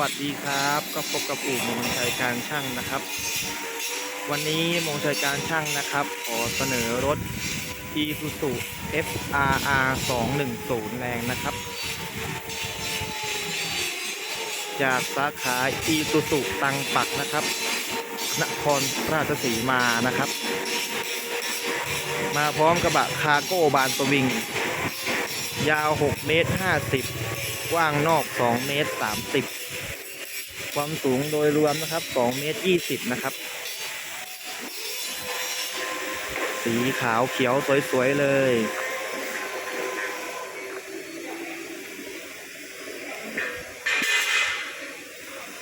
วัสดีครับ ก็พบกับอู่มงชัยการช่างนะครับ วันนี้มงชัยการช่างนะครับ ขอเสนอรถ Isuzu FRR 210แรงนะครับ จากสาขา Isuzu ตังปักนะครับ นครราชสีมานะครับ มาพร้อมกระบะคาร์โก้บานสวิง ยาว 6 เมตร 50กว้างนอก 2 เมตร 30 ความสูงโดยรวมนะครับ2เมตร20 นะครับ สีขาวเขียวสวย ๆ เลย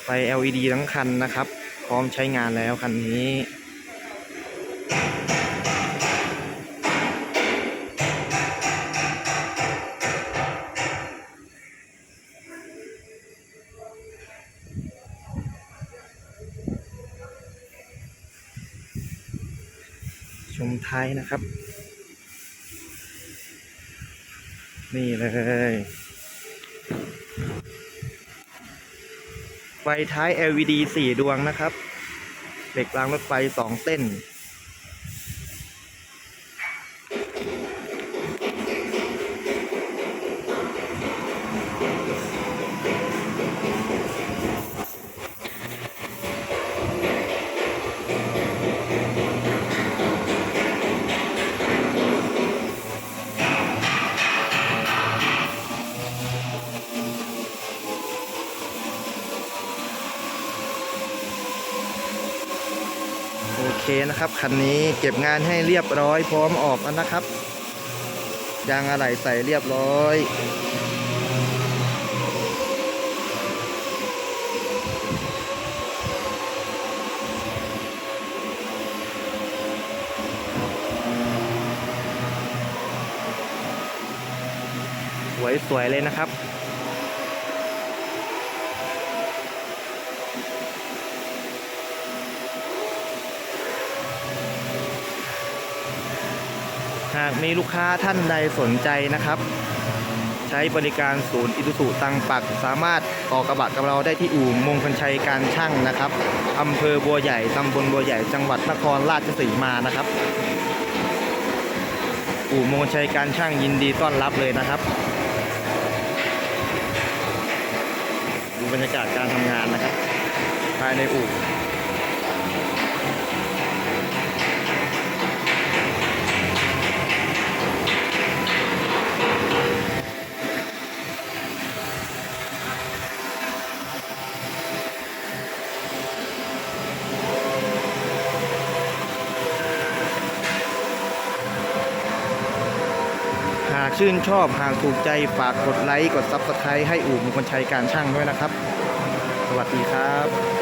ไฟ LED ทั้งคันนะครับ พร้อมใช้งานแล้วคันนี้ ชมท้ายนะครับ นี่เลยไฟท้าย LED 4 ดวงนะครับ เหล็กรางรถไฟ 2 เส้น เคนะครับคันนี้เก็บงานให้เรียบร้อยพร้อมออกแล้วนะครับ ยางอะไหล่ใส่เรียบร้อย สวยๆเลยนะครับ หากมีลูกค้าท่านใดสนใจนะครับ ใช้บริการศูนย์อิตุสุตังปัก สามารถต่อกระบะกับเราได้ที่อู่มงคลชัยการช่างนะครับอำเภอบัวใหญ่ตำบลบัวใหญ่จังหวัดนครราชสีมานะครับ อู่มงคลชัยการช่างยินดีต้อนรับเลยนะครับดูบรรยากาศการทำงานนะครับ ภายในอู่ากชื่นชอบหากถูกใจฝากกดไลค์กดซับสไครต์ให้อู่มงคลชัยการช่างด้วยนะครับ สวัสดีครับ